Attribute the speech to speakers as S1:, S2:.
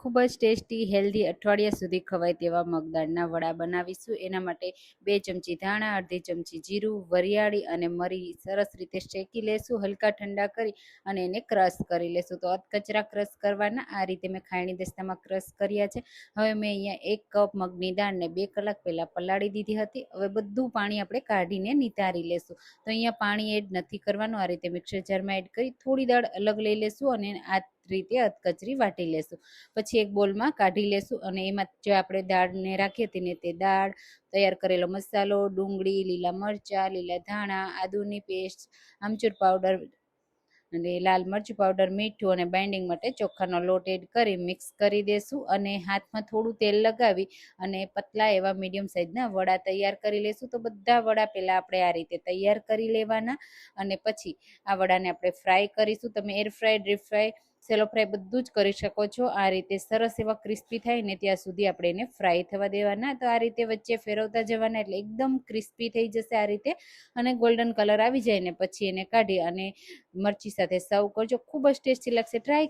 S1: ખૂબ જ tasty, healthy અઠવાડિયા સુધી ખવાય તેવા મગદાળના વડા બનાવીશું. એના માટે બે ચમચી ધાણા, અડધી ચમચી જીરું, વરિયાળી અને મરી સરસ રીતે શેકી લેશું, હલકા ઠંડા કરી અને એને ક્રશ કરી લેશું. તો અધકચરા ક્રશ કરવાના, આ રીતે મેં ખાયણી દસ્તામાં ક્રશ કર્યા છે. હવે મેં અહીંયા એક કપ મગની દાળને બે કલાક પહેલાં પલાળી દીધી હતી. હવે બધું પાણી આપણે કાઢીને નિતારી લેશું. તો અહીંયા પાણી એડ નથી કરવાનું. આ રીતે મિક્સર જારમાં એડ કરી થોડી દાળ અલગ લઈ લેશું અને આ રીતે અધકચરી વાટી લેશું. પછી એક બોલમાં કાઢી લેશું અને એમાં જે આપણે દાળને રાખીએ હતી ને તે દાળ, તૈયાર કરેલો મસાલો, ડુંગળી, લીલા મરચાં, લીલા ધાણા, આદુની પેસ્ટ, આમચૂર પાવડર અને લાલ મરચું પાવડર, મીઠું અને બાઇન્ડિંગ માટે ચોખાનો લોટ એડ કરી મિક્સ કરી દેશું અને હાથમાં થોડું તેલ લગાવી અને પતલા એવા મીડિયમ સાઇઝના વડા તૈયાર કરી લેશું. તો બધા વડા પહેલાં આપણે આ રીતે તૈયાર કરી લેવાના અને પછી આ વડાને આપણે ફ્રાય કરીશું. તમે air fry deep fry shallow fry બધું જ કરી શકો છો. આ રીતે સરસ એવા ક્રિસ્પી થાય ને ત્યાં સુધી આપણે એને ફ્રાય થવા દેવાના. તો આ રીતે વચ્ચે ફેરવતા જવાના એટલે એકદમ ક્રિસ્પી થઈ જશે આ રીતે. અને ગોલ્ડન કલર આવી જાય ને પછી એને કાઢી અને મરચી સાથે સર્વ કરજો. ખૂબ જ ટેસ્ટી લાગશે. ટ્રાય